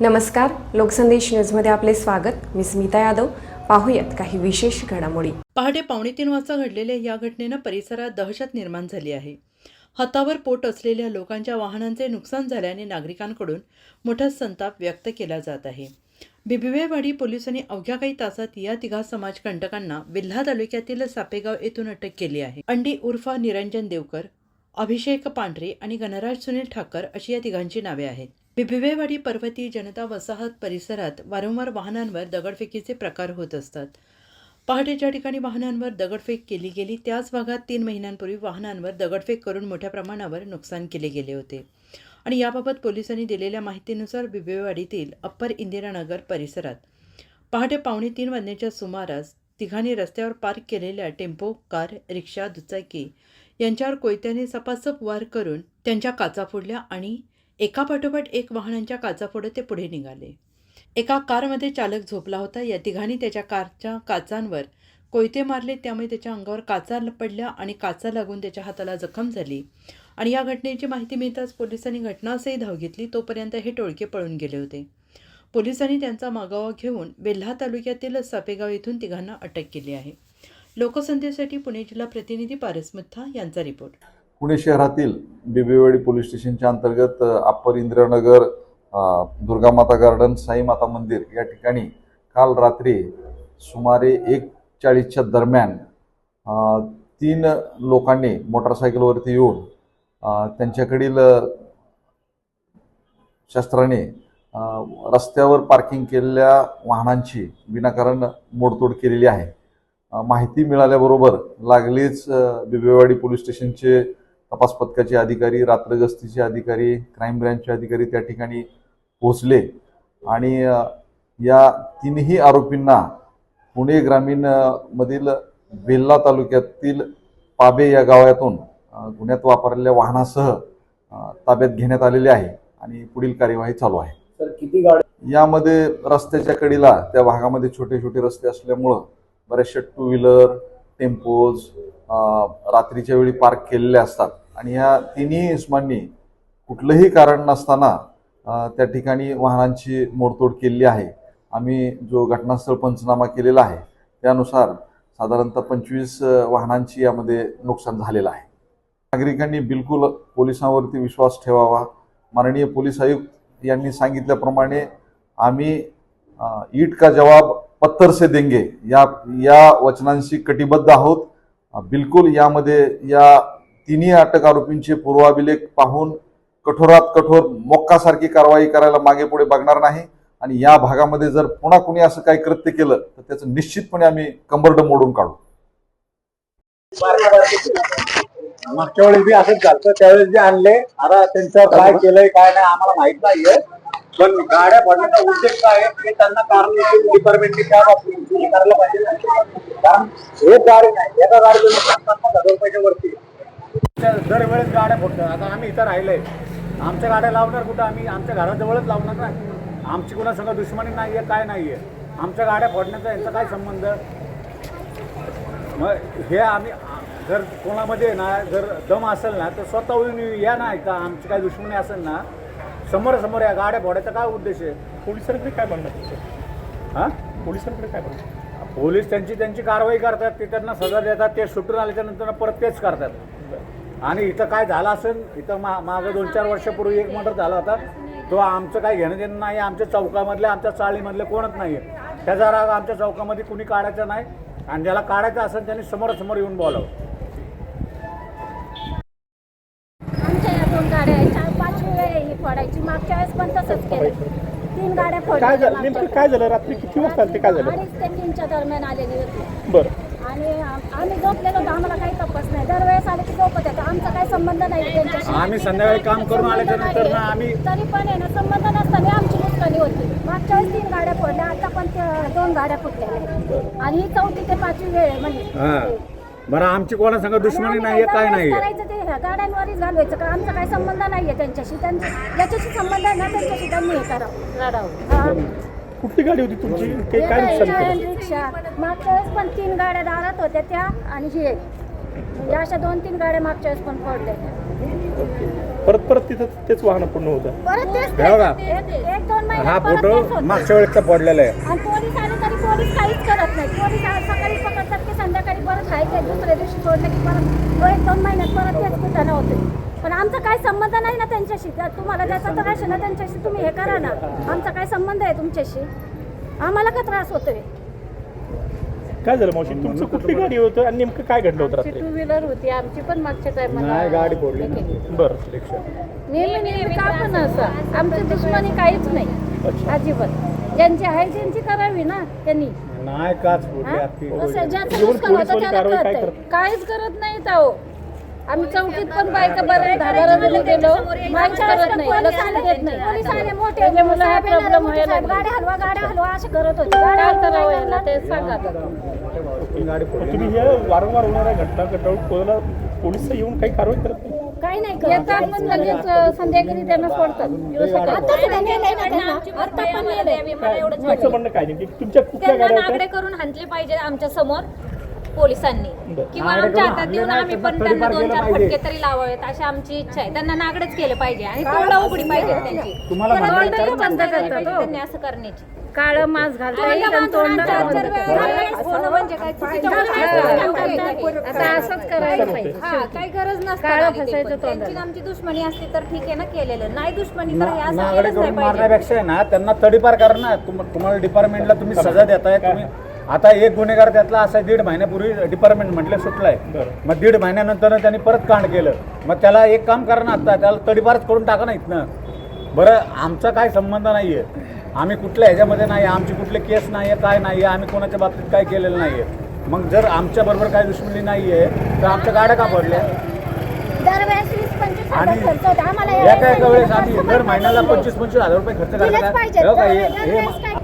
नमस्कार लोकसंदेश न्यूजमध्ये आपले स्वागत. मी स्मिता यादव. पाहूयात काही विशेष घडामोडी. पहाटे पावणे तीन वाजता घडलेल्या या घटनेनं परिसरात दहशत निर्माण झाली आहे. हातावर पोट असलेल्या लोकांच्या वाहनांचे नुकसान झाल्याने नागरिकांकडून मोठा संताप व्यक्त केला जात आहे. बिबिवेवाडी पोलिसांनी अवघ्या काही तासात या तिघा समाज कंटकांना विल्हा तालुक्यातील सापेगाव येथून अटक केली आहे. अंडी उर्फा निरंजन देवकर अभिषेक पांढरे आणि गणराज सुनील ठाकर अशी या तिघांची नावे आहेत. बिबिवेवाडी पर्वती जनता वसाहत परिसरात वारंवार वाहनांवर दगडफेकीचे प्रकार होत असतात. पहाटे ज्या ठिकाणी वाहनांवर दगडफेक केली गेली त्याच भागात तीन महिन्यांपूर्वी वाहनांवर दगडफेक करून मोठ्या प्रमाणावर नुकसान केले गेले होते. आणि याबाबत पोलिसांनी दिलेल्या माहितीनुसार बिबेवाडीतील अप्पर इंदिरानगर परिसरात पहाटे पावणे तीन वाजण्याच्या सुमारास तिघांनी रस्त्यावर पार्क केलेल्या टेम्पो कार रिक्षा दुचाकी यांच्यावर कोयत्याने सपासप वार करून त्यांच्या काचा फोडल्या आणि एकापाठोपाठ एक वाहनांच्या काचा फोडत ते पुढे निघाले. एका कारमध्ये चालक झोपला होता. या तिघांनी त्याच्या कारच्या काचांवर कोयते मारले. त्यामुळे त्याच्या अंगावर काचा पडल्या आणि काचा लागून त्याच्या हाताला जखम झाली. आणि या घटनेची माहिती मिळताच पोलिसांनी घटनास्थळी धाव घेतली. तोपर्यंत हे टोळके पळून गेले होते. पोलिसांनी त्यांचा मागोवा घेऊन बेल्हा तालुक्यातील सापेगाव येथून तिघांना अटक केली आहे. लोकसंदेसाठी पुणे जिल्हा प्रतिनिधी पारस मुथा यांचा रिपोर्ट. पुणे शहरातील बिबेवाडी पोलीस स्टेशनच्या अंतर्गत अप्पर इंद्रनगर दुर्गामाता गार्डन साई माता मंदिर या ठिकाणी काल रात्री सुमारे एक चाळीसच्या दरम्यान तीन लोकांनी मोटरसायकलवरती येऊन त्यांच्याकडील शस्त्राने रस्त्यावर पार्किंग केलेल्या वाहनांची विनाकारण मोडतोड केलेली आहे. माहिती मिळाल्याबरोबर लागलीच बिबेवाडी पोलीस स्टेशनचे तपास पथकाचे अधिकारी रात्र गस्तीचे अधिकारी क्राईम ब्रँचचे अधिकारी त्या ठिकाणी पोहोचले. आणि या तीनही आरोपींना पुणे ग्रामीण मधील बेल्ला तालुक्यातील पाबे या गावातून गुन्ह्यात वापरलेल्या वाहनासह ताब्यात घेण्यात आलेले आहे आणि पुढील कार्यवाही चालू आहे. सर किती गाड्या यामध्ये रस्त्याच्या कडेला त्या भागामध्ये छोटे छोटे रस्ते असल्यामुळं बऱ्याचशा टू व्हीलर टेम्पोज रात्रीच्या वेळी पार्क केलेले असतात. आणि ह्या तिन्ही इस्मांनी कुठलंही कारण नसताना त्या ठिकाणी वाहनांची मोडतोड केलेली आहे. आम्ही जो घटनास्थळ पंचनामा केलेला आहे त्यानुसार साधारणतः पंचवीस वाहनांची यामध्ये नुकसान झालेलं आहे. नागरिकांनी बिलकुल पोलिसांवरती विश्वास ठेवावा. माननीय पोलीस आयुक्त यांनी सांगितल्याप्रमाणे आम्ही ईट का जवाब पत्थर से देंगे. या या वचनांशी कटिबद्ध आहोत. बिलकुल यामध्ये या तिन्ही अटक आरोपींचे पूर्वाभिलेख पाहून कठोरात कठोर मोक्कासारखी कारवाई करायला मागे पुढे बघणार नाही. आणि या भागामध्ये जर पुन्हा कुणी असं काही कृत्य केलं तर त्याचं निश्चितपणे आम्ही कंबरड मोडून काढू. मागच्या वेळेस बी असंच झालं त्यावेळेस जे आणले आता त्यांचं काय केलंय काय नाही आम्हाला माहीत नाहीये. पण गाड्या भरण्याचा उद्देश काय आहे? हे त्यांना कारण डिपार्टमेंटने त्या बाबतीत करायला पाहिजे कारण हे गाडी नाही एका गाडीचं पन्नास हजार रुपयाच्या वरती दरवेळेस गाड्या फोडतात आता आम्ही इथं राहिलोय. आमच्या गाड्या लावणार कुठं? आम्ही आमच्या घराजवळच लावणार ना. आमची कुणा सगळं दुश्मनी नाही आहे काय नाही आहे आमच्या गाड्या फोडण्याचा यांचा काय संबंध? मग हे आम्ही जर कोणामध्ये ना जर दम असेल ना तर स्वतःहून या ना का आमची काय दुश्मनी असेल ना समोर समोर या गाड्या फोडायचा काय उद्देश आहे? पोलिसांकडे काय म्हणणं हा? पोलिसांकडे काय म्हणणं पोलीस त्यांची त्यांची कारवाई करतात ते त्यांना सजा देतात ते सुटून आल्याच्यानंतर परत तेच करतात. आणि इथं काय झालं असेल इथं मा मागं दोन चार वर्षापूर्वी एक मर्डर झाला होता तो आमचं काही घेणं देणं नाही आमच्या चौकामधले आमच्या चाळीमधले कोणच नाही आहे त्याचा राग आमच्या चौकामध्ये कुणी काढायचा नाही आणि ज्याला काढायचं असेल त्यांनी समोरासमोर येऊन बोलावं. तीन गाड्या फोडल्या काय झालं? नेमकं. काय झालं? रात्री किती वाजता आलं ते काय झालं? अडीच ते तीनच्या दरम्यान आलेली होती. बरं. आणि आम- आम्ही झोपलेलो तर आम्हाला काही तपास नाही. दरवेळेस आले की झोपत येतं आमचा काही संबंध नाही त्यांच्याशी. आम्ही संध्याकाळी काम करून आल्याच्या संबंध नंतर ना. आम्ही तरी पण आहे ना संबंध नसताना आमची नुकसानी होती. मागच्या वेळेस तीन गाड्या फोडल्या. आता पण त्या दोन गाड्या फुटलेल्या आहेत. आणि ही चौथी ते पाचवी वेळ आहे म्हणजे. बरं आमची कोणा संग दुश्मनी आणि नाहीये आम्ही काय नाहीये? करायचं ते ह्या गाड्यांवरच घालवायचं का आमचा काही संबंध नाहीये त्यांच्याशी. त्यांच्या ज्याच्याशी संबंध आहे ना त्यांच्याशी त्यांनी हे करावं. लढावं हा. कुठली गाडी होती तुमची? ते हे काय नुकसान केलं? रिक्षा. मागच्या वेळेस पण तीन गाड्या दारात होत्या त्या आणि हे. म्हणजे अशा दोन तीन गाड्या मागच्या वेळेस पण फोडल्या परत परत तिथं तेच वाहन पूर्ण होतं. परत तेच हे बघा. एक एक दोन हा महिन्यात परत फोटो तेच होतं. मागच्या वेळेस पडलेला आहे. आणि पोलीस आले तरी पोलीस काहीच करत नाही. पोलीस सकाळी पकडतात संध्याकाळी परत खायचे दुसऱ्या दिवशी सोडलं की परत तो एक दोन महिन्यात परत तेच कुठं होते. पण आमचा काय संबंध नाही ना त्यांच्याशी. त्या- तुम्हाला ज्याचा त्रास आहे ना त्यांच्याशी तुम्ही हे करा ना. आमचा काय संबंध आहे तुमच्याशी? आम्हाला का त्रास होतोय? काय झालं मावशी? तुमचं कुठली गाडी होतं आणि नेमकं काय घडलं होतं रात्री? टू व्हीलर होती. आमची पण मागच्या टायमाला नाही गाडी फोडली ना. बरं. रिक्षा. नेहमी नेहमी का पण असं? आमची दुश्मनी काहीच नाही. अजिबात. ज्यांची आहे त्यांची करावी ना त्यांनी. नाही काच फोडली हा? अख्खी. असं ज्याचं येऊन नुकसान होतं पोलीसवाले त्याला कारवाई काय कळतंय. करतात काहीच करत नाहीत अहो आम्ही चौकीत पण बायका बरं धाबारा गेलो मागच्या करत नाही पोलीस लक्ष आले देत नाही पोलीस आले मोठे त्याच्यामुळे हा साहेब येणार, problem मोठे व्हायला साहेब, लागला. गाड्या हलवा गाड्या हलवा असे करत होते गाड्या काय करावं काय याला करणार? ते सांगा आता. गाडी तर फोडली तुम्ही हे वारंवार होणाऱ्या घटना कोणाला पोलीस येऊन काही कारवाई करत नाही काही नाही करत. येतात पण लगेच संध्याकाळी त्यांना सोडतात. आता सुद्धा नेलंय ना त्यांना. आता पण नेलंय. तुमचं म्हणणं काय नेमकी तुमच्या कुठल्या त्यांना गाड्या नागडे होत्या करून हाणले पाहिजे आमच्यासमोर पोलिसांनी. किंवा आमच्या हातात देऊन आम्ही पण त्यांना दोन चार. फटके तरी लावावेत अशी आमची इच्छा आहे त्यांना नागडेच केलं पाहिजे आणि तोंड उघडी पाहिजे त्यांची तुम्हाला म्हणायचं बंद पाहिजे हो. त्यांनी असं करण्याची काळं मास्क घालता येईल आणि. होणं म्हणजे काय चुकीचं. आता असंच करायला पाहिजे. हा काही गरज काळं फसायचं. त्यांची तोंडाला. आमची दुश्मनी असती तर ठीक आहे ना केलेलं. नाही दुश्मनी तर हे असं नागडे केलंच करून नाही पाहिजे. मारण्यापेक्षा आहे ना त्यांना तडीपार करा ना तुम- तुम्हाला डिपार्टमेंटला तुम्ही सजा देताय तुम्ही आता एक गुन्हेगार त्यातला असा दीड महिन्यापूर्वी डिपार्टमेंट म्हटलं सुटलाय. बरं. मग दीड महिन्यानंतर त्यांनी परत कांड केलं. मग त्याला एक काम करा ना आता त्याला तडीपारच करून टाका ना इथनं. बरं आमचा काय संबंध नाही आहे आम्ही कुठल्या ह्याच्यामध्ये नाही आमची कुठले केस नाही आहे काय नाही आहे आम्ही कोणाच्या बाबतीत काय केलेलं नाही आहे मग जर आमच्याबरोबर काय दुश्मनी नाही आहे तर आमच्या गाड्या का पडल्या दरवेळेस वीस पंचवीस हजार आणि खर्च होतो. आम्हाला एका वेळेस आम्ही दर महिन्याला. पंचवीस पंचवीस हजार रुपये खर्च दिलेच करतात पाहिजे. हे हे- हे दरवेळेस काय